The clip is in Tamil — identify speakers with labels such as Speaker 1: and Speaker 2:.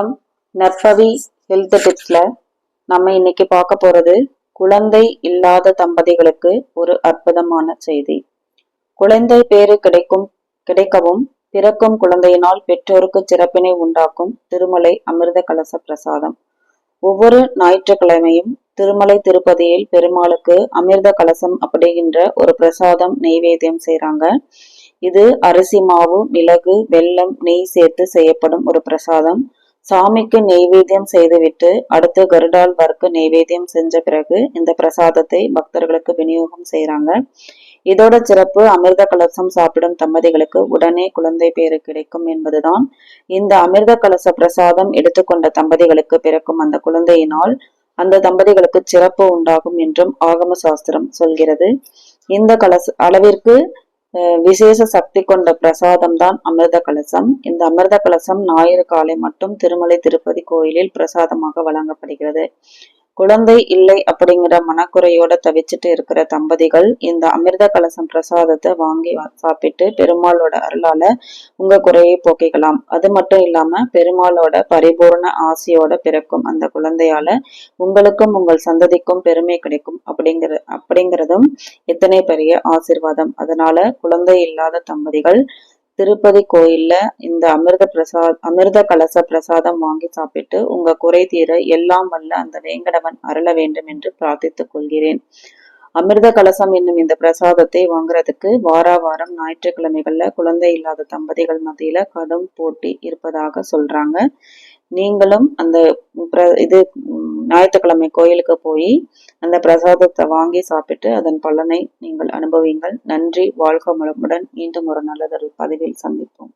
Speaker 1: வணக்கம். நற்பவி ஹெல்த் டிப்ஸ்ல நம்ம இன்னைக்கு பார்க்க போறது குழந்தை இல்லாத தம்பதிகளுக்கு ஒரு அற்புதமான செய்தி. குழந்தை பேரு கிடைக்கும் கிடைக்கவும் பிறக்கும் குழந்தையினால் பெற்றோருக்கு சிறப்பினை உண்டாக்கும் திருமலை அமிர்த கலச பிரசாதம். ஒவ்வொரு ஞாயிற்றுக்கிழமையும் திருமலை திருப்பதியில் பெருமாளுக்கு அமிர்த கலசம் அப்படிங்கிற ஒரு பிரசாதம் நெய்வேத்தியம் செய்கிறாங்க இது அரிசி மாவு மிளகு வெல்லம் நெய் சேர்த்து செய்யப்படும் ஒரு பிரசாதம். சாமிக்கு நெய்வேத்தியம் செய்துவிட்டு அடுத்து கருடால் வர்க்கு நெய்வேத்தியம் செஞ்ச பிறகு இந்த பிரசாதத்தை பக்தர்களுக்கு விநியோகம் செய்கிறாங்க இதோட சிறப்பு அமிர்த கலசம் சாப்பிடும் தம்பதிகளுக்கு உடனே குழந்தை பேறு கிடைக்கும் என்பதுதான். இந்த அமிர்த கலச பிரசாதம் எடுத்துக்கொண்ட தம்பதிகளுக்கு பிறக்கும் அந்த குழந்தையினால் அந்த தம்பதிகளுக்கு சிறப்பு உண்டாகும் என்றும் ஆகம சாஸ்திரம் சொல்கிறது. இந்த கலச அளவிற்கு விசேஷ சக்தி கொண்ட பிரசாதம் தான் அமிர்த கலசம். இந்த அமிர்த கலசம் ஞாயிறு காலை மட்டும் திருமலை திருப்பதி கோயிலில் பிரசாதமாக வழங்கப்படுகிறது. குழந்தை இல்லை அப்படிங்கிற மனக்குறையோட தவிச்சிட்டு இருக்கிற தம்பதிகள் இந்த அமிர்த கலசம் பிரசாதத்தை வாங்கி சாப்பிட்டு பெருமாளோட அருளால உங்க குறையை போக்கிக்கலாம். அது மட்டும் இல்லாம பெருமாளோட பரிபூர்ண ஆசையோட பிறக்கும் அந்த குழந்தையால உங்களுக்கும் உங்கள் சந்ததிக்கும் பெருமை கிடைக்கும் அப்படிங்கிற அப்படிங்கிறதும் எத்தனை பெரிய ஆசிர்வாதம். அதனால குழந்தை இல்லாத தம்பதிகள் திருப்பதி கோயில்ல இந்த அமிர்த பிரசாத் அமிர்த கலச பிரசாதம் வாங்கி சாப்பிட்டு உங்க குறை தீர எல்லாம் வல்ல அந்த வேங்கடவன் அருள வேண்டும் என்று பிரார்த்தித்துக் கொள்கிறேன். அமிர்த கலசம் என்னும் இந்த பிரசாதத்தை வாங்குறதுக்கு வாரா வாரம் ஞாயிற்றுக்கிழமைகள்ல குழந்தை இல்லாத தம்பதிகள் மத்தியில கடும் போட்டி இருப்பதாக சொல்றாங்க. நீங்களும் அந்த இது ஞாயிற்றுக்கிழமை கோயிலுக்கு போய் அந்த பிரசாதத்தை வாங்கி சாப்பிட்டு அதன் பலனை நீங்கள் அனுபவிங்கள். நன்றி. வாழ்க வளமுடன். மீண்டும் ஒரு நல்லதொரு பதிவில் சந்திப்போம்.